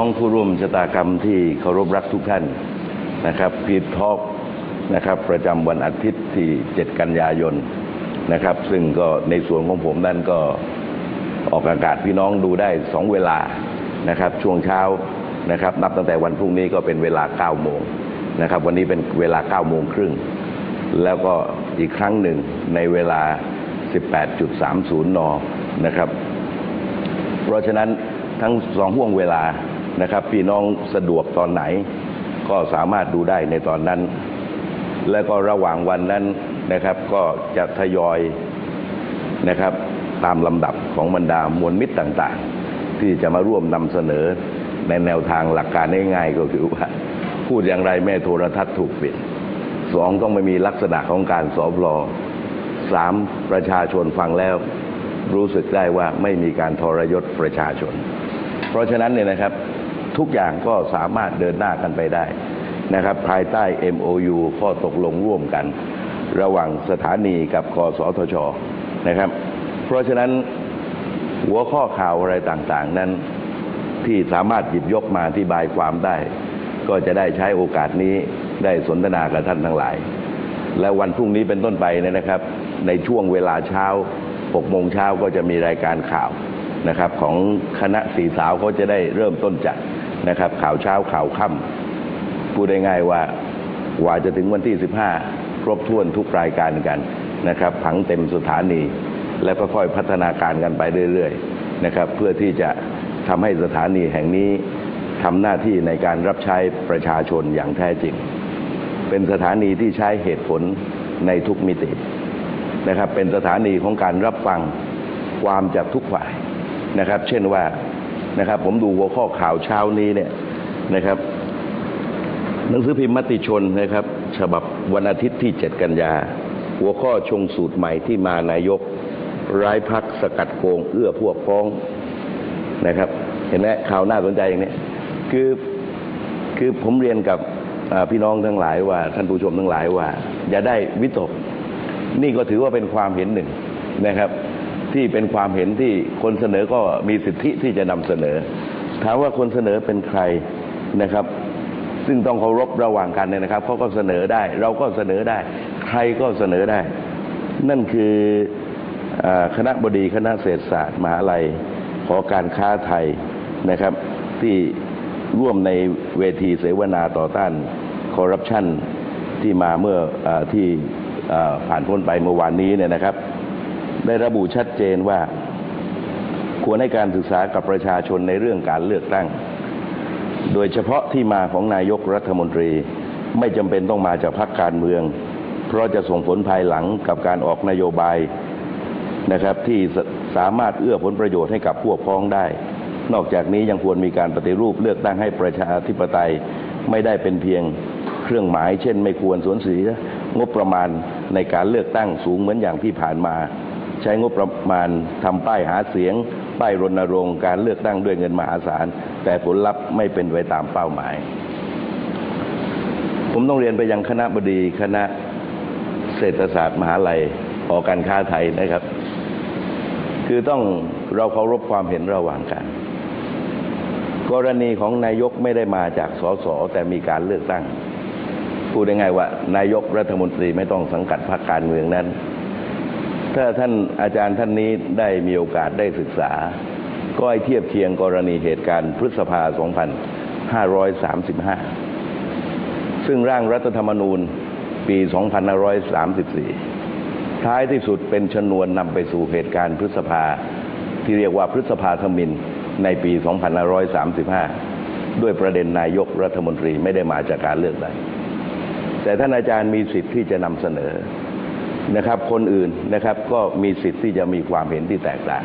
น้องผู้ร่วมชะตากรรมที่เคารพรักทุกท่านนะครับพีททอกนะครับประจำวันอาทิตย์ที่ 7 กันยายนนะครับ ซึ่งก็ในส่วนของผมนั่นก็ออกอากาศพี่น้องดูได้ 2 เวลานะครับ ช่วงเช้านะครับ นับตั้งแต่วันพรุ่งนี้ก็เป็นเวลา 9 โมงนะครับ วันนี้เป็นเวลา 9 โมงครึ่ง แล้วก็อีกครั้งหนึ่งในเวลา 18.30 นนะครับ เพราะฉะนั้นทั้งสองห่วงเวลา นะครับ พี่น้องสะดวกตอนไหน ก็สามารถดูได้ในตอนนั้น แล้วก็ระหว่างวันนั้นนะครับ ก็จะทยอยนะครับ ตามลำดับของบรรดามวลมิตรต่างๆ ที่จะมาร่วมนำเสนอในแนวทางหลักการง่ายๆก็คือว่า พูดอย่างไรแม่โทรทัศน์ถูกปิดสองต้องไม่มีลักษณะของการสอบรอสามประชาชนฟังแล้วรู้สึกได้ว่าไม่มีการทรยศประชาชน เพราะฉะนั้นเนี่ยนะครับ ทุกอย่างก็สามารถเดินหน้ากันไปได้นะครับ ภายใต้ MOU ข้อตกลงร่วมกัน ระหว่างสถานีกับกสทชนะครับ เพราะฉะนั้นหัวข้อข่าวอะไรต่างๆ นั้นที่สามารถหยิบยกมาอธิบายความได้ ก็จะได้ใช้โอกาสนี้ได้สนทนากับท่านทั้งหลาย และวันพรุ่งนี้เป็นต้นไปเนี่ยนะครับ ในช่วงเวลาเช้า6โมงเช้าก็จะมีรายการข่าวนะครับ ของคณะสีสาวเขาจะได้เริ่มต้นจัด นะครับ ข่าวเช้าข่าวค่ำพูดได้ง่ายว่าว่าจะถึงวันที่ 15 ครบถ้วนทุกรายการกันนะครับ ผังเต็มสถานี แล้วก็ค่อยพัฒนาการกันไปเรื่อยๆนะครับ เพื่อที่จะทำให้สถานีแห่งนี้ทำหน้าที่ในการรับใช้ประชาชนอย่างแท้จริง เป็นสถานีที่ใช้เหตุผลในทุกมิตินะครับ เป็นสถานีของการรับฟังความจากทุกฝ่ายนะครับ เช่นว่า นะครับ ผมดูหัวข้อข่าวเช้านี้เนี่ยนะครับ หนังสือพิมพ์มติชนนะครับ ฉบับวันอาทิตย์ที่ 7 กันยา หัวข้อชงสูตรใหม่ที่มานายก ร้ายพักสกัดโกง เอื้อพวกพ้องนะครับ เห็นไหมข่าวน่าสนใจอย่างนี้คือคือผมเรียนกับพี่น้องทั้งหลายว่า ท่านผู้ชมทั้งหลายว่า อย่าได้วิตก นี่ก็ถือว่าเป็นความเห็นหนึ่งนะครับ ที่เป็นความเห็นที่คนเสนอก็มีสิทธิที่จะนำเสนอ ถามว่าคนเสนอเป็นใครนะครับ ซึ่งต้องเคารพระหว่างกันเนี่ยนะครับเขาก็เสนอได้ เราก็เสนอได้ ใครก็เสนอได้ นั่นคืออคณะบดีคณะเศรษฐศาสตร์มหาลัยขอการค้าไทยนะครับ ที่ร่วมในเวทีเสวนาต่อต้านคอร์รัปชันที่มาเมื่ออที่ผ่านพ้นไปเมื่อวานนี้เนี่ยนะครับ ได้ระบุชัดเจนว่า ควรให้การศึกษากับประชาชนในเรื่องการเลือกตั้ง โดยเฉพาะที่มาของนายกรัฐมนตรีไม่จำเป็นต้องมาจากพรรคการเมือง เพราะจะส่งผลภายหลังกับการออกนโยบายนะครับที่สามารถเอื้อผลประโยชน์ให้กับพวกพ้องได้ นอกจากนี้ยังควรมีการปฏิรูปเลือกตั้งให้ประชาธิปไตยไม่ได้เป็นเพียงเครื่องหมาย เช่น ไม่ควรสวนเสียงบประมาณในการเลือกตั้งสูงเหมือนอย่างที่ผ่านมา ใช้งบประมาณทำป้ายหาเสียง ป้ายรณรงค์การเลือกตั้งด้วยเงินมหาศาล แต่ผลลัพธ์ไม่เป็นไปตามเป้าหมาย ผมต้องเรียนไปยังคณะบดีคณะเศรษฐศาสตร์มหาลัยหอการค้าไทยนะครับ คือต้องเราเคารพความเห็นระหว่างกัน กรณีของนายกไม่ได้มาจากสสแต่มีการเลือกตั้งพูดง่ายๆว่านายกรัฐมนตรีไม่ต้องสังกัดพรรคการเมืองนั้น ถ้าท่านอาจารย์ท่านนี้ได้มีโอกาสได้ศึกษา ก็ให้เทียบเคียงกรณีเหตุการณ์พฤษภา 2535 ซึ่งร่างรัฐธรรมนูญปี 2534 ท้ายที่สุดเป็นชนวนนำไปสู่เหตุการณ์พฤษภาที่เรียกว่าพฤษภาธมินในปี 2535 ด้วยประเด็นนายกรัฐมนตรีไม่ได้มาจากการเลือกตั้งแต่ท่านอาจารย์มีสิทธิ์ที่จะนำเสนอ นะครับคนอื่นนะครับก็มีสิทธิ์ที่จะมีความเห็นที่แตกต่าง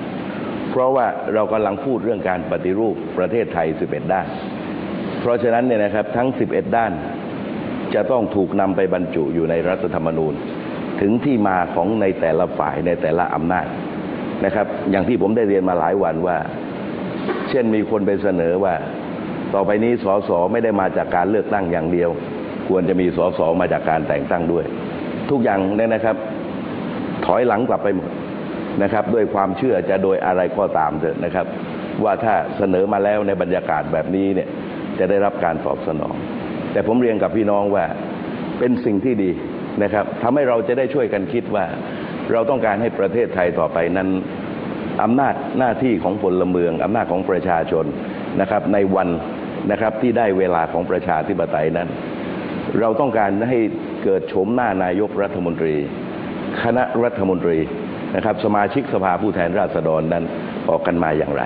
เพราะว่าเรากำลังพูดเรื่องการปฏิรูปประเทศไทย 11 ด้าน เพราะฉะนั้นเนี่ยนะครับทั้ง 11 ด้าน จะต้องถูกนำไปบรรจุอยู่ในรัฐธรรมนูญ ถึงที่มาของในแต่ละฝ่ายในแต่ละอำนาจนะครับ อย่างที่ผมได้เรียนมาหลายวันว่า เช่นมีคนไปเสนอว่า ต่อไปนี้สสไม่ได้มาจากการเลือกตั้งอย่างเดียว ควรจะมีสสมาจากการแต่งตั้งด้วย ทุกอย่างเนี่ยนะครับ ถอยหลังกลับไปหมดนะครับด้วยความเชื่อจะโดยอะไรก็ตามเถอะนะครับ ว่าถ้าเสนอมาแล้วในบรรยากาศแบบนี้เนี่ยจะได้รับการตอบสนอง แต่ผมเรียนกับพี่น้องว่าเป็นสิ่งที่ดีนะครับทำให้เราจะได้ช่วยกันคิดว่า เราต้องการให้ประเทศไทยต่อไปนั้นอำนาจหน้าที่ของพลเมืองอำนาจของประชาชนนะครับ ในวันนะครับที่ได้เวลาของประชาธิปไตยนั้น เราต้องการให้เกิดโฉมหน้านายกรัฐมนตรี คณะรัฐมนตรีนะครับสมาชิกสภาผู้แทนราษฎรนั้นออกกันมาอย่างไร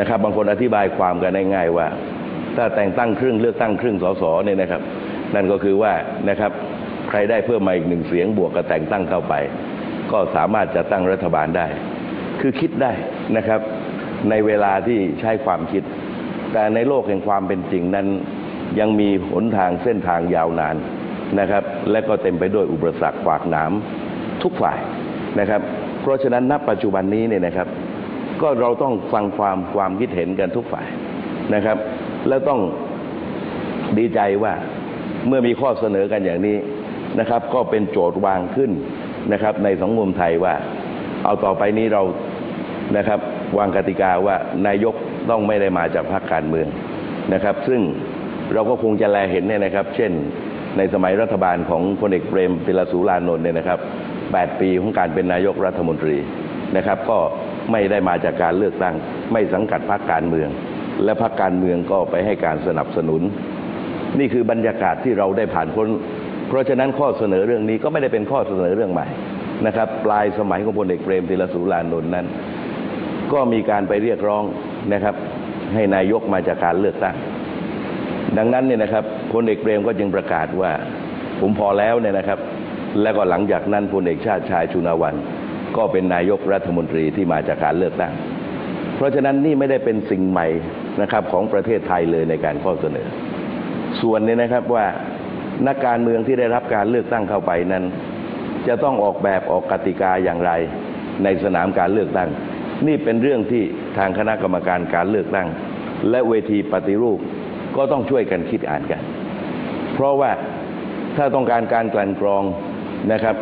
นะครับ บางคนอธิบายความกันง่ายๆว่า ถ้าแต่งตั้งครึ่งเลือกตั้งครึ่งสสเนี่ยนะครับ นั่นก็คือว่านะครับใครได้เพิ่มมาอีกหนึ่งเสียงบวกกับแต่งตั้งเข้าไป ก็สามารถจะตั้งรัฐบาลได้ คือคิดได้นะครับ ในเวลาที่ใช้ความคิด แต่ในโลกแห่งความเป็นจริงนั้น ยังมีหนทางเส้นทางยาวนานนะครับ และก็เต็มไปด้วยอุปสรรคขวากหนาม ทุกฝ่ายนะครับ เพราะฉะนั้นณปัจจุบันนี้เนี่ยนะครับ ก็เราต้องฟังความความคิดเห็นกันทุกฝ่ายนะครับ แล้วต้องดีใจว่าเมื่อมีข้อเสนอกันอย่างนี้นะครับ ก็เป็นโจทย์วางขึ้นนะครับ ในสังคมไทยว่า เอาต่อไปนี้เรานะครับ วางกติกาว่านายกต้องไม่ได้มาจากพรรคการเมืองนะครับ ซึ่งเราก็คงจะแลเห็นเนี่ยนะครับ เช่น ในสมัยรัฐบาลของพลเอกเปรมติลสูรานนท์เนี่ยนะครับ 8 ปีของการเป็นนายกรัฐมนตรีนะครับ ก็ไม่ได้มาจากการเลือกตั้ง ไม่สังกัดพรรคการเมือง และพรรคการเมืองก็ไปให้การสนับสนุน นี่คือบรรยากาศที่เราได้ผ่านพ้นเพราะฉะนั้นข้อเสนอเรื่องนี้ก็ไม่ได้เป็นข้อเสนอเรื่องใหม่นะครับ ปลายสมัยของพลเอกเปรมติลสูรานนท์นั้น ก็มีการไปเรียกร้องนะครับ ให้นายกมาจากการเลือกตั้ง ดังนั้นเนี่ยนะครับพลเอกเปรมก็จึงประกาศว่า ผมพอแล้วเนี่ยนะครับ แล้วก็หลังจากนั้นพลเอกชาติชายชุนาวันก็เป็นนายกรัฐมนตรีที่มาจากการเลือกตั้ง เพราะฉะนั้นนี่ไม่ได้เป็นสิ่งใหม่นะครับของประเทศไทยเลยในการข้อเสนอ ส่วนนี่ยนะครับว่านักการเมืองที่ได้รับการเลือกตั้งเข้าไปนั้น จะต้องออกแบบออกกติกาอย่างไรในสนามการเลือกตั้ง นี่เป็นเรื่องที่ทางคณะกรรมการการเลือกตั้ง และเวทีปฏิรูปก็ต้องช่วยกันคิดอ่านกัน เพราะว่าถ้าต้องการการกลั่นกรอง นะครับ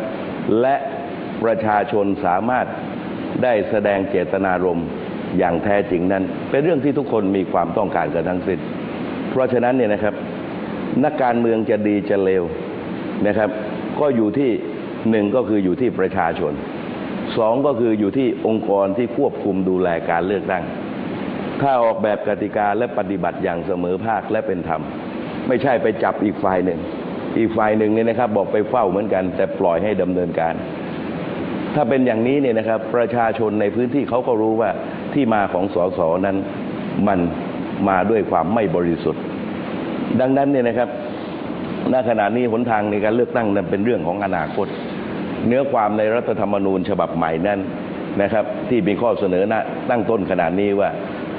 และประชาชนสามารถได้แสดงเจตนารมณ์อย่างแท้จริงนั้น เป็นเรื่องที่ทุกคนมีความต้องการกันทั้งสิ้น เพราะฉะนั้นเนี่ยนะครับ นักการเมืองจะดีจะเลวนะครับ ก็อยู่ที่หนึ่งก็คืออยู่ที่ประชาชนสองก็คืออยู่ที่องค์กรที่ควบคุมดูแลการเลือกตั้ง ถ้าออกแบบกติกาและปฏิบัติอย่างเสมอภาคและเป็นธรรม ไม่ใช่ไปจับอีกฝ่ายหนึ่ง อีกฝ่ายหนึ่งเนี่ยนะครับ บอกไปเฝ้าเหมือนกัน แต่ปล่อยให้ดำเนินการ ถ้าเป็นอย่างนี้เนี่ยนะครับ ประชาชนในพื้นที่เขาก็รู้ว่าที่มาของสสนั้นมันมาด้วยความไม่บริสุทธิ์ ดังนั้นเนี่ยนะครับณขณะนี้หนทางในการเลือกตั้งนั้นเป็นเรื่องของอนาคต เนื้อความในรัฐธรรมนูญฉบับใหม่นั้นนะครับ ที่มีข้อเสนอนะตั้งต้นขนาดนี้ว่า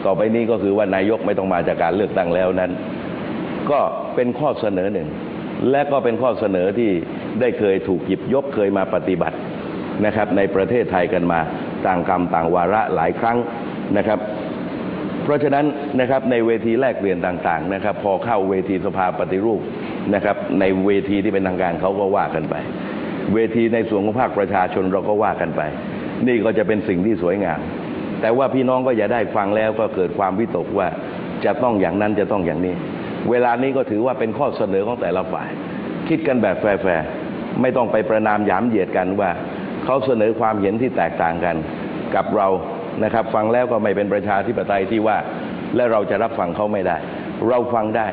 ต่อไปนี้ก็คือว่านายกไม่ต้องมาจากการเลือกตั้งแล้วนั้น ก็เป็นข้อเสนอหนึ่ง และก็เป็นข้อเสนอที่ได้เคยถูกหยิบยกเคยมาปฏิบัตินะครับ ในประเทศไทยกันมาต่างกรรมต่างวาระหลายครั้งนะครับ เพราะฉะนั้นนะครับในเวทีแลกเปลี่ยนต่างๆนะครับ พอเข้าเวทีสภาปฏิรูปนะครับ ในเวทีที่เป็นทางการเขาก็ว่ากันไป เวทีในส่วนของภาคประชาชนเราก็ว่ากันไป นี่ก็จะเป็นสิ่งที่สวยงาม แต่ว่าพี่น้องก็อย่าได้ฟังแล้วก็เกิดความวิตกว่าจะต้องอย่างนั้นจะต้องอย่างนี้ เวลานี้ก็ถือว่าเป็นข้อเสนอของแต่ละฝ่าย คิดกันแบบแฟร์ๆไม่ต้องไปประนามหยามเหยียดกันว่าเขาเสนอความเห็นที่แตกต่างกันกับเรานะครับ ฟังแล้วก็ไม่เป็นประชาธิปไตยที่ว่า และเราจะรับฟังเขาไม่ได้ เราฟังได้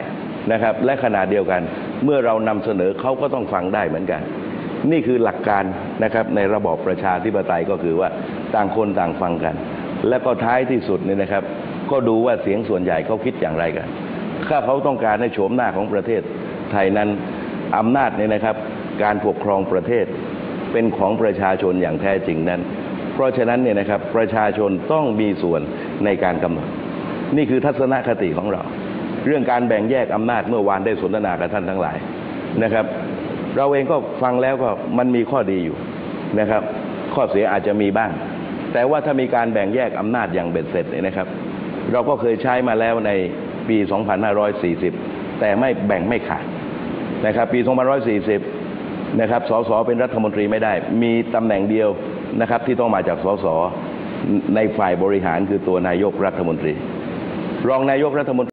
นะครับ และขณะเดียวกัน เมื่อเรานำเสนอเขาก็ต้องฟังได้เหมือนกัน นี่คือหลักการนะครับในระบอบประชาธิปไตยก็คือว่าต่างคนต่างฟังกัน และก็ท้ายที่สุดเนี่ยนะครับ ก็ดูว่าเสียงส่วนใหญ่เขาคิดอย่างไรกัน ถ้าเขาต้องการให้โฉมหน้าของประเทศไทยนั้นอำนาจเนี่ยนะครับ การปกครองประเทศเป็นของประชาชนอย่างแท้จริงนั้น เพราะฉะนั้นเนี่ยนะครับประชาชนต้องมีส่วนในการกำหนด นี่คือทัศนคติของเรา เรื่องการแบ่งแยกอำนาจเมื่อวานได้สนทนากับท่านทั้งหลายนะครับ เราเองก็ฟังแล้วก็มันมีข้อดีอยู่นะครับ ข้อเสียอาจจะมีบ้าง แต่ว่าถ้ามีการแบ่งแยกอำนาจอย่างเบ็ดเสร็จเนี่ยนะครับ เราก็เคยใช้มาแล้วใน ปี 2540 แต่ไม่แบ่งไม่ขาดนะครับ ปี 2540 นะครับ สส เป็นรัฐมนตรีไม่ได้ มีตำแหน่งเดียวนะครับที่ต้องมาจากสส ในฝ่ายบริหารคือตัวนายกรัฐมนตรี รองนายกรัฐมนตรี